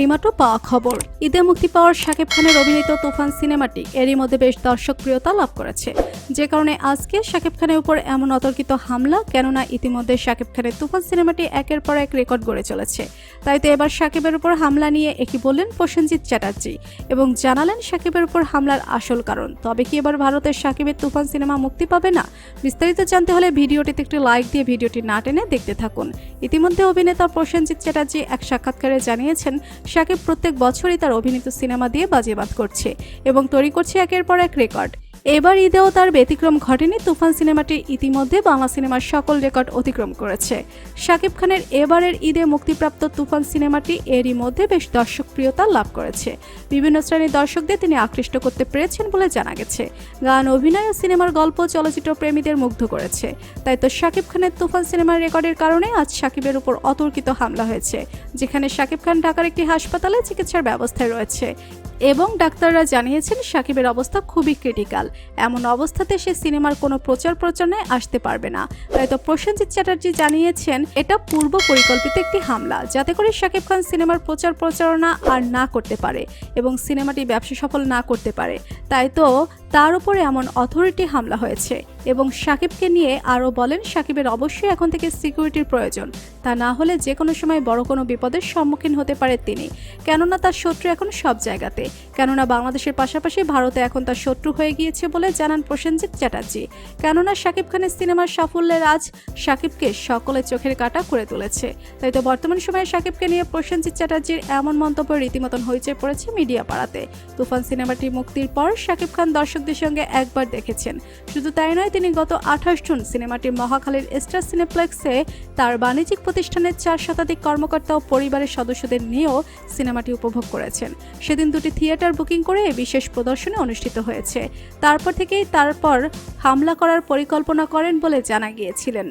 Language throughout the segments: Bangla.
এইমাত্র পাওয়া খবর। ঈদে মুক্তি পাওয়ার শাকিব খানের অভিনীত তুফান সিনেমাটি এরই মধ্যে বেশ দর্শকপ্রিয়তা লাভ করেছে। যে কারণে আজকে শাকিব খানের উপর এমন অতর্কিত হামলা, কেননা ইতিমধ্যে শাকিব খানের তুফান সিনেমাটি একের পর এক রেকর্ড গড়ে চলেছে। তাই তো এবার শাকিবের উপর হামলা নিয়ে একই বললেন প্রসেনজিৎ চ্যাটার্জি এবং জানালেন শাকিবের উপর হামলার আসল কারণ। তবে কি এবার ভারতের শাকিবের তুফান সিনেমা মুক্তি পাবে না? বিস্তারিত জানতে হলে ভিডিওটিতে একটি লাইক দিয়ে ভিডিওটি না টেনে দেখতে থাকুন। ইতিমধ্যে অভিনেতা প্রসেনজিৎ চ্যাটার্জি এক সাক্ষাৎকারে জানিয়েছেন শাকিব প্রত্যেক বছরই তার অভিনীত সিনেমা দিয়ে বাজিবাদ করছে এবং তৈরি করছে একের পর এক রেকর্ড। এবার ঈদেও তার ব্যতিক্রম ঘটেনি তুফান সিনেমাটি ইতিমধ্যে বাংলা সিনেমার সকল রেকর্ড অতিক্রম করেছে। শাকিব খানের এবারের ঈদে মুক্তিপ্রাপ্ত তুফান সিনেমাটি এরই মধ্যে বেশ দর্শকপ্রিয়তা লাভ করেছে। বিভিন্ন শ্রেণির দর্শকদের তিনি আকৃষ্ট করতে পেরেছেন বলে জানা গেছে। গান, অভিনয় ও সিনেমার গল্প, চলচ্চিত্র প্রেমীদের মুগ্ধ করেছে। তাই তো শাকিব খানের তুফান সিনেমার রেকর্ডের কারণে আজ শাকিবের উপর অতর্কিত হামলা হয়েছে, যেখানে শাকিব খান ঢাকার একটি হাসপাতালে চিকিৎসার ব্যবস্থায় রয়েছে। এবং ডাক্তাররা জানিয়েছেন সাকিবের অবস্থা খুবই ক্রিটিক্যাল এমন অবস্থাতে সে সিনেমার কোনো প্রচার প্রচারণায় আসতে পারবে না। তাই তো প্রসেনজিৎ চ্যাটার্জি জানিয়েছেন, এটা পূর্ব পরিকল্পিত একটি হামলা, যাতে করে শাকিব খান সিনেমার প্রচার প্রচারণা আর না করতে পারে এবং সিনেমাটি ব্যবসা সফল না করতে পারে। তাই তো তার উপরে এমন অথরিটি হামলা হয়েছে। এবং সাকিবকে নিয়ে আরও বলেন, সাকিবের অবশ্যই এখন থেকে সিকিউরিটির প্রয়োজন। তা না হলে যে কোনো সময় বড় কোনো বিপদের সম্মুখীন হতে পারে তিনি। কেননা তার শত্রু এখন সব জায়গাতে। কেননা বাংলাদেশের পাশাপাশি ভারতে এখন তার শত্রু হয়ে গিয়েছে বলে জানান প্রসেনজিৎ চ্যাটার্জি। কেননা শাকিব খানের সিনেমার সাফল্যের আজ সাকিবকে সকলে চোখের কাটা করে তুলেছে। তাই তো বর্তমান সময়ে সাকিবকে নিয়ে প্রসেনজিৎ চ্যাটার্জির এমন মন্তব্য রীতিমতন হইচে পড়েছে মিডিয়া পাড়াতে তুফান সিনেমাটি মুক্তির পর শাকিব খান দর্শকদের সঙ্গে একবার দেখেছেন। শুধু তাই নয় তিনি গত আঠাশ জুন সিনেমাটি মহাখালীর স্টার সিনেপ্লেক্সে তার বাণিজ্যিক প্রতিষ্ঠানের চার শতাধিক কর্মকর্তা ও পরিবারের সদস্যদের নিয়েও সিনেমাটি উপভোগ করেছেন। সেদিন দুটি থিয়েটার বুকিং করে এই বিশেষ প্রদর্শনী অনুষ্ঠিত হয়েছে। তারপর থেকেই তারপর হামলা করার পরিকল্পনা করেন বলে জানা গিয়েছিলেন।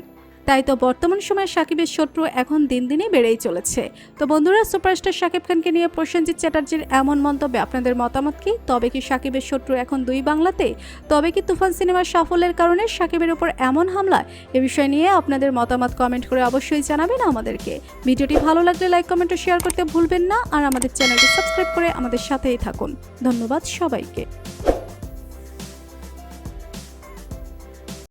তাই তো বর্তমান সময়ে সাকিবের শত্রু এখন দিন দিনই বেড়েই চলেছে। তো বন্ধুরা, সুপারস্টার সাকিব খানকে নিয়ে প্রসেনজিৎ চ্যাটার্জির এমন মন্তব্যে আপনাদের মতামত কি? তবে কি সাকিবের শত্রু এখন দুই বাংলাতে? তবে কি তুফান সিনেমার সাফল্যের কারণে সাকিবের উপর এমন হামলা? এ বিষয় নিয়ে আপনাদের মতামত কমেন্ট করে অবশ্যই জানাবেন আমাদেরকে। ভিডিওটি ভালো লাগলে লাইক, কমেন্ট ও শেয়ার করতে ভুলবেন না। আর আমাদের চ্যানেলটি সাবস্ক্রাইব করে আমাদের সাথেই থাকুন। ধন্যবাদ সবাইকে।